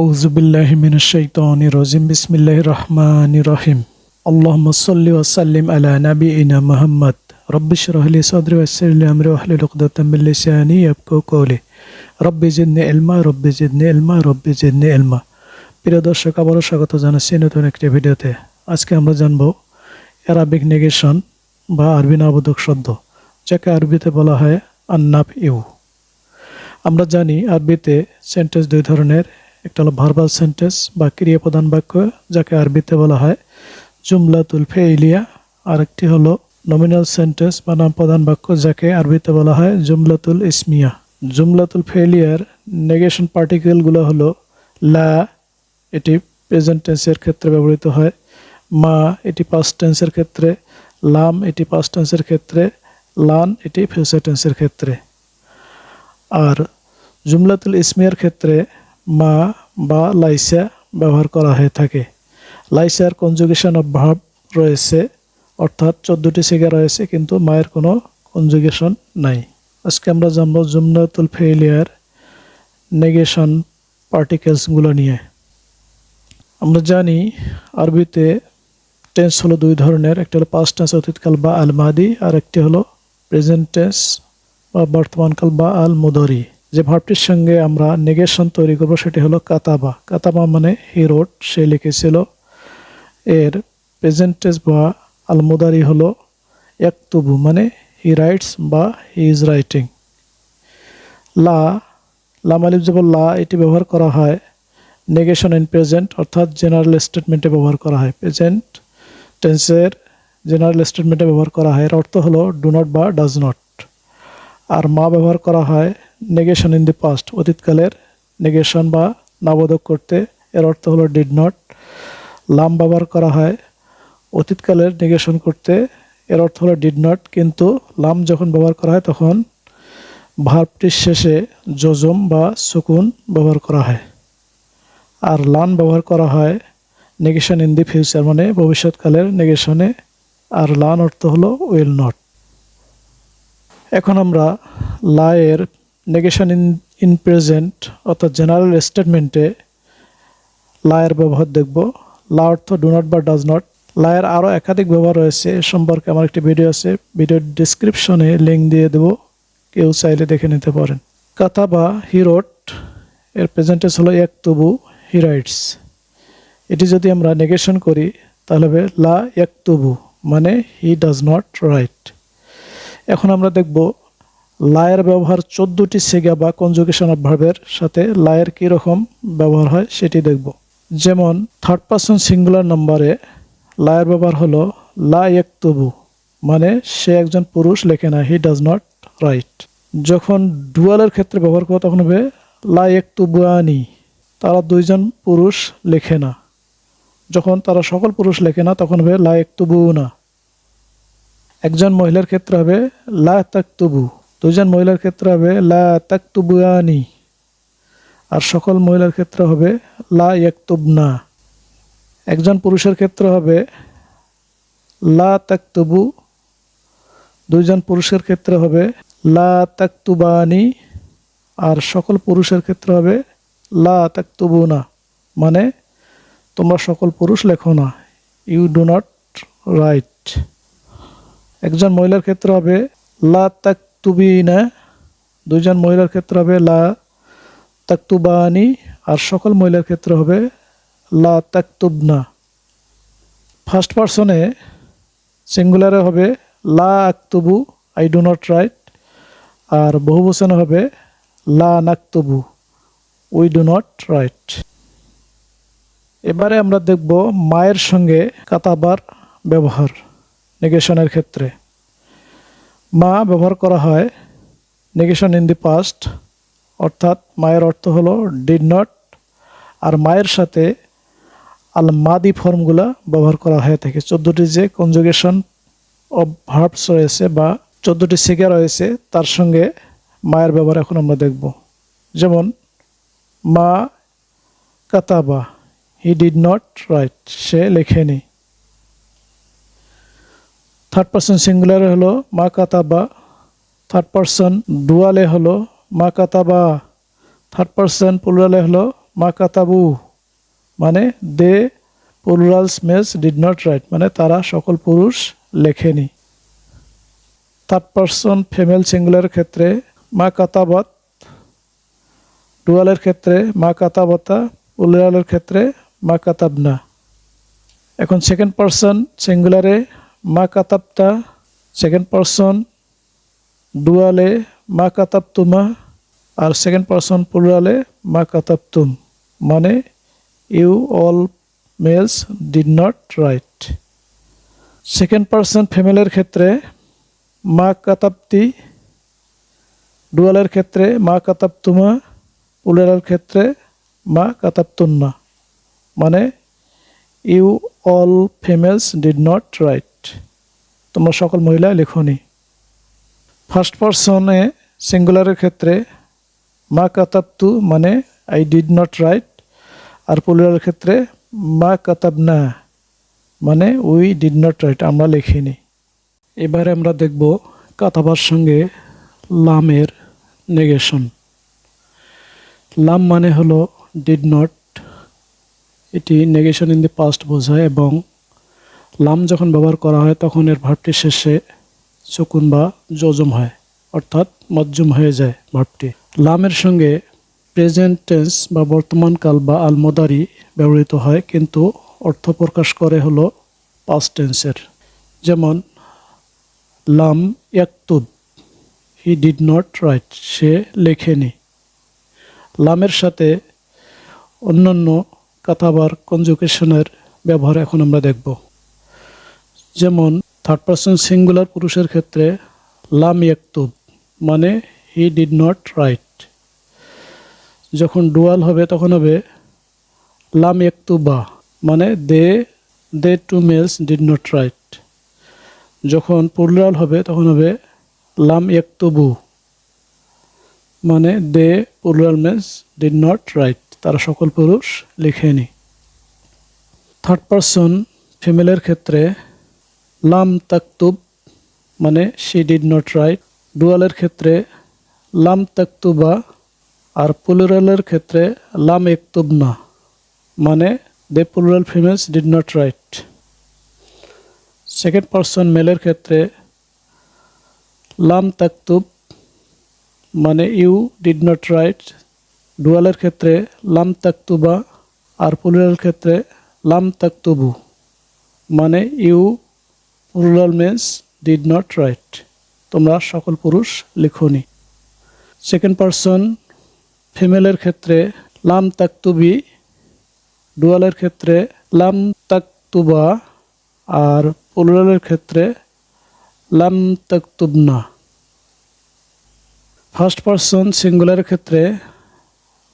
আউজুবিল্লাহিমিনশাইতানিরজিম বিসমিল্লাহ রহমান রহিম। আল্লাহ সাল্লি ওসাল্লিম আলা নাবি ইনা মোহাম্মদ রব্বিশ রহলি সদরি ওয়াসাল্লি আমরি ওহলি লুকদাতামিল্লিসানি ইয়াবকু কৌলি রব্বি জিদনে এলমা রব্বি জিদনে এলমা রব্বি এলমা প্রিয় দর্শক, আবারও স্বাগত জানাচ্ছি নতুন একটি ভিডিওতে। আজকে আমরা জানব অ্যারাবিক নেগেশন বা আরবি নাবোধক শব্দ, যাকে আরবিতে বলা হয় আন্নাফ ইউ আমরা জানি আরবিতে সেন্টেন্স দুই ধরনের একটা হলো ভার্বাল সেন্টেন্স বা ক্রিয়া প্রধান বাক্য, যাকে আরবিতে বলা হয় জুমলা জুমলাতুল ফেইলিয়া। আরেকটি হলো নমিনাল সেন্টেন্স বা নাম প্রধান বাক্য, যাকে আরবিতে বলা হয় জুমলাতুল ইসমিয়া। জুমলাতুল ফেইলিয়ার নেগেশন পার্টিকেলগুলো হলো লা, এটি প্রেজেন্ট টেন্সের ক্ষেত্রে ব্যবহৃত হয়। মা, এটি পাস্ট টেন্সের ক্ষেত্রে। লাম, এটি পাস্ট টেন্সের ক্ষেত্রে। লান, এটি ফিউচার টেন্সের ক্ষেত্রে। আর জুমলাতুল ইসমিয়ার ক্ষেত্রে মা বা লাইসা ব্যবহার করা হয়ে থাকে। লাইসার কনজুগেশন অফ ভাব রয়েছে, অর্থাৎ চোদ্দোটি সিগা রয়েছে, কিন্তু মায়ের কোনো কনজুগেশন নাই। আজকে আমরা জানব জুমলাতুল ফেইলিয়ার নেগেশন পার্টিকেলসগুলো নিয়ে। আমরা জানি, আরবিতে টেন্স হলো দুই ধরনের, একটি হলো পাস্ট টেন্স অতীতকাল বা আল মাদি আর একটি হলো প্রেজেন্ট টেন্স বা বর্তমানকাল বা আল মুদরি যে ভার্বটির সঙ্গে আমরা নেগেশন তৈরি করব সেটি হলো কাতাবা। কাতাবা মানে হি রোড, সে লিখেছিল। এর প্রেজেন্টেজ বা আল মুদারি হলো একতুবু মানে হি রাইটস বা হি ইজ রাইটিং লা লামালিপ যেবল লা এটি ব্যবহার করা হয় নেগেশন ইন প্রেজেন্ট অর্থাৎ জেনারেল স্টেটমেন্টে ব্যবহার করা হয়। প্রেজেন্ট টেন্সের জেনারেল স্টেটমেন্টে ব্যবহার করা হয়, এর অর্থ হলো ডু নট বা ডাজ নট আর মা ব্যবহার করা হয় নেগেশন ইন দি পাস্ট অতীতকালের নেগেশন বা নাবোধক করতে। এর অর্থ হলো ডিড নট লাম ব্যবহার করা হয় অতীতকালের নেগেশন করতে। এর অর্থ হলো ডিড নট কিন্তু লাম যখন ব্যবহার করা হয় তখন ভার্বটির শেষে জজম বা সুকুন ব্যবহার করা হয়। আর লান ব্যবহার করা হয় নেগেশন ইন দি ফিউচার মানে ভবিষ্যৎকালের নেগেশনে আর লান অর্থ হলো উইল নট এখন আমরা লায়ের নেগেশন ইন ইন প্রেজেন্ট অর্থাৎ জেনারেল স্টেটমেন্টে লায়ের ব্যবহার দেখব। লা অর্থ ডু নট বা ডাজ নট লায়ের আরও একাধিক ব্যবহার রয়েছে, এ সম্পর্কে আমার একটি ভিডিও আছে। ভিডিওর ডিসক্রিপশনে লিঙ্ক দিয়ে দেব, কেউ চাইলে দেখে নিতে পারেন। কাথা বা হিরোট এর প্রেজেন্টেস হলো এক তবু হি রাইটস এটি যদি আমরা নেগেশন করি, তাহলে হবে লা এক তবু মানে হি ডাজ নট রাইট এখন আমরা দেখব লায়ের ব্যবহার চোদ্দোটি সেগা বা কনজুগেশন অফ ভার্বের সাথে লায়ের কী রকম ব্যবহার হয় সেটি দেখব। যেমন থার্ড পার্সন সিঙ্গুলার নম্বরে লায়ের ব্যবহার হলো লা এক তবু মানে সে একজন পুরুষ লেখে না হি ডাজ নট রাইট যখন ডুয়ালের ক্ষেত্রে ব্যবহার করব তখন হবে লা এক তুবুয়ানি তারা দুইজন পুরুষ লেখে না। যখন তারা সকল পুরুষ লেখে না, তখন হবে লা এক তুবু না একজন মহিলার ক্ষেত্রে হবে, লা তাকতুবু। দুজন মহিলার ক্ষেত্রে হবে, লা তাকতুবুয়ানি। আর সকল মহিলার ক্ষেত্রে হবে, লা ইয়াকতুবনা। একজন পুরুষের ক্ষেত্রে হবে, লা তাকতুবু। দুইজন পুরুষের ক্ষেত্রে হবে, লা তাকতুবানি। আর সকল পুরুষের ক্ষেত্রে হবে, লা তাকতুবুনা। মানে তোমরা সকল পুরুষ লেখো না। ইউ ডু নট রাইট একজন মহিলার ক্ষেত্রে হবে, লা তাকতুবিনা, দুইজন মহিলার ক্ষেত্রে হবে, লা তাকতুবানি, আর সকল মহিলার ক্ষেত্রে হবে, লা তাকতুবনা। ফার্স্ট পার্সনে সিঙ্গুলারে হবে, লা আক্তুবু আই ডু নট রাইট আর বহুবচনে হবে, লা নাক্তুবু উই ডু নট রাইট এবারে আমরা দেখব মায়ের সঙ্গে কাতাবার ব্যবহার। নেগেশনের ক্ষেত্রে। মা ব্যবহার করা হয় নেগেশন ইন দি পাস্ট, অর্থাৎ মায়ের অর্থ হলো ডিড নট, আর মায়ের সাথে আল মাদি ফর্মগুলা ব্যবহার করা হয়ে থাকে। চোদ্দোটি যে কনজুগেশন অফ ভার্বস রয়েছে বা চোদ্দোটি সিগা রয়েছে, তার সঙ্গে মায়ের ব্যবহার এখন আমরা দেখব। যেমন, মা কাতাবা, হি ডিড নট রাইট, সে লেখেনি। থার্ড পার্সন সিঙ্গুলারে হলো মা কাতাবা থার্ড পার্সন ডুয়ালে হলো মা কাতাবা থার্ড পার্সন প্লুরালে হলো মা কাতাবু মানে they plurals males did not write মানে তারা সকল পুরুষ লেখেনি। থার্ড পারসন ফিমেল সিঙ্গুলার ক্ষেত্রে মা কাতাবাত ডুয়ালের ক্ষেত্রে মা কাতাবতা প্লুরালের ক্ষেত্রে মা কাতাবনা এখন সেকেন্ড পারসন সিঙ্গুলারে মা কাতাবতা সেকেন্ড পারসন ডুয়ালে মা কাতাবতুমা আর সেকেন্ড পারসন প্লুরালে মা কাতাবতুম মানে you all males did not write second person ফিমেলের ক্ষেত্রে মা কাতাবতি ডুয়ালের ক্ষেত্রে মা কাতাবতুমা প্লুরালের ক্ষেত্রে মা কাতাবতুন্না মানে you all females did not write তোমরা সকল মহিলা লেখনি। ফার্স্ট পারসনে সিঙ্গুলারের ক্ষেত্রে মা কাতাবতু মানে আই ডিড নট রাইট আর প্লুরালের ক্ষেত্রে মা কাতাব না মানে উই ডিড নট রাইট আমরা লিখিনি। এবারে আমরা দেখব কাতাবার সঙ্গে লামের নেগেশন লাম মানে হলো ডিড নট এটি নেগেশন ইন দি পাস্ট বোঝায় এবং লাম যখন ব্যবহার করা হয়, তখন এর ভাবটি শেষে চকুন বা যজম হয়, অর্থাৎ মজ্জুম হয়ে যায় ভাবটি। লামের সঙ্গে প্রেজেন্ট টেন্স বা বর্তমানকাল বা আলমোদারি ব্যবহৃত হয়, কিন্তু অর্থ প্রকাশ করে হলো পাস্ট টেন্সের যেমন, লাম ইয়াকতুব, হি ডিড নট রাইট, সে লেখেনি। লামের সাথে অন্যান্য কাতাবার কনজুকেশনের ব্যবহার এখন আমরা দেখব। যেমন থার্ড পার্সন সিঙ্গুলার পুরুষের ক্ষেত্রে লাম ইয়াকতুব মানে হি ডিড নট রাইট যখন ডুয়াল হবে, তখন হবে লাম ইয়াকতুবা মানে they they two males did not write যখন প্লুরাল হবে, তখন হবে লাম ইয়াকতুবু মানে they plural males did not write তারা সকল পুরুষ লিখেনি। থার্ড পারসন ফিমেলের ক্ষেত্রে লাম তাকতুব মানে শি ডিড নট রাইট ডুয়ালের ক্ষেত্রে লাম তাকতুবা আর প্লুরালের ক্ষেত্রে লাম একতুব না মানে they plural females did not write second person মেলের ক্ষেত্রে লাম তাকতুব মানে ইউ ডিড নট রাইট ডুয়ালের ক্ষেত্রে লাম তাকতুবা আর প্লুরাল ক্ষেত্রে লাম তাকতুবু মানে you plural means did not write তোমরা সকল পুরুষ লিখনি। সেকেন্ড পারসন ফিমেলের ক্ষেত্রে লাম তাকতুবি ডুয়ালের ক্ষেত্রে লাম তাকতুবা আর প্লুরালের ক্ষেত্রে লাম তাকতুবনা ফার্স্ট পারসন সিঙ্গুলারের ক্ষেত্রে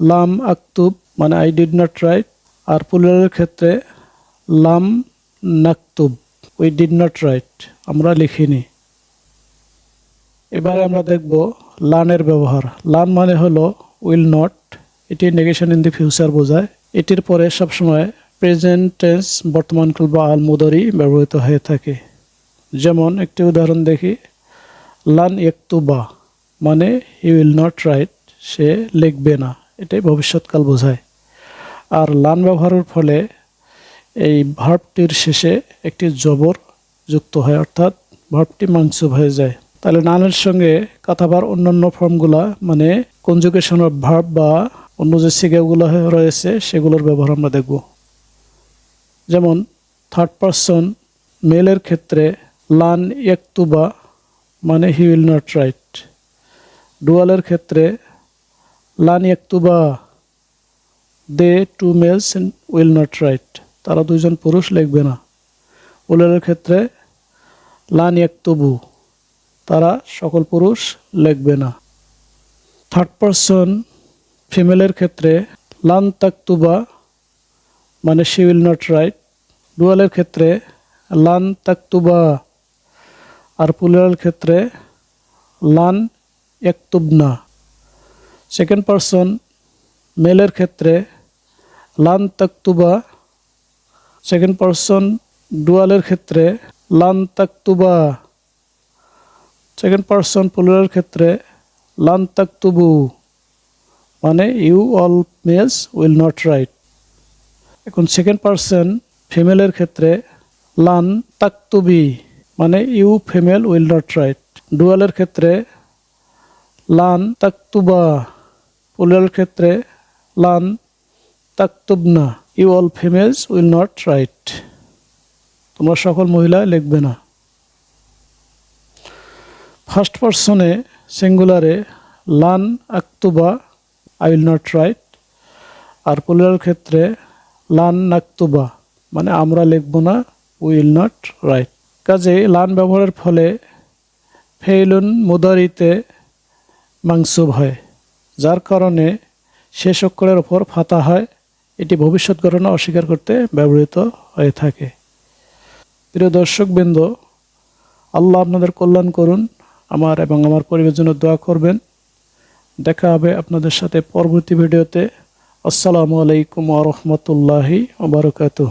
লাম আক্তুব মানে আই ডিড নট রাইট আর প্লুরালের ক্ষেত্রে লাম নাকতুব উই ডিড নট রাইট আমরা লিখিনি। এবারে আমরা দেখব লানের ব্যবহার। লান মানে হলো উইল নট এটি নেগেশন ইন দি ফিউচার বোঝায়। এটির পরে সবসময় প্রেজেন্ট টেন্স বর্তমানকাল বা আলমুদারি ব্যবহৃত হয়ে থাকে। যেমন একটি উদাহরণ দেখি। লান একতুবা মানে হি উইল নট রাইট সে লিখবে না। এটাই ভবিষ্যৎকাল বোঝায়। আর লান ব্যবহারের ফলে এই ভার্বটির শেষে একটি জবর যুক্ত হয়, অর্থাৎ ভার্বটি মাংসুব হয়ে যায়। তাহলে নানের সঙ্গে কাথাবার অন্যান্য ফর্মগুলা মানে কনজুকেশন অফ ভার্ব বা অন্য যে সিগাগুলো রয়েছে, সেগুলোর ব্যবহার আমরা দেখব। যেমন থার্ড পারসন মেলের ক্ষেত্রে লান একতুবা মানে হি উইল নট রাইট ডুয়ালের ক্ষেত্রে লান একতুবা they two males will not write. তারা দুজন পুরুষ লিখবে না। উলের ক্ষেত্রে, লান একতুবু তারা সকল পুরুষ লিখবে না। থার্ড পারসন, ফিমেলের ক্ষেত্রে, লান তাকতুবা মানে শি উইল নট রাইট। ডুয়ালের ক্ষেত্রে, লান তাকতুবা। আর পুলারের ক্ষেত্রে, লান একতুবনা সেকেন্ড পারসন, মেলের ক্ষেত্রে, লান তাকতুবা সেকেন্ড পারসন ডুয়ালের ক্ষেত্রে লান তাকতুবা সেকেন্ড পারসন প্লুরালের ক্ষেত্রে লান তাকতুবু মানে you all males will not write এখন সেকেন্ড পার্সন ফিমেলের ক্ষেত্রে লান তাকতুবি মানে you female will not write ডুয়ালের ক্ষেত্রে লান তাকতুবা পুলারের ক্ষেত্রে লান তাকতুবনা you all females will not write তোমরা সকল মহিলা লিখবে না। ফার্স্ট পার্সনে সিঙ্গুলারে লান, আক্তুবা আই উইল নট রাইট আর পুলার ক্ষেত্রে লান নাক্তুবা মানে আমরা লিখব না উইল নট রাইট কাজে লান ব্যবহারের ফলে ফেইলুন মুদারিতে মাংসুব হয়, যার কারণে শেষ অক্ষরের ওপর ফাতা হয়। এটি ভবিষ্যৎ ঘটনা অস্বীকার করতে ব্যবহৃত হয়ে থাকে। প্রিয় দর্শকবৃন্দ, আল্লাহ আপনাদের কল্যাণ করুন, আমার এবং আমার পরিবারের জন্য দোয়া করবেন। দেখা হবে আপনাদের সাথে পরবর্তী ভিডিওতে। আসসালামু আলাইকুম আ রহমতুল্লাহি ওবরকাতুহ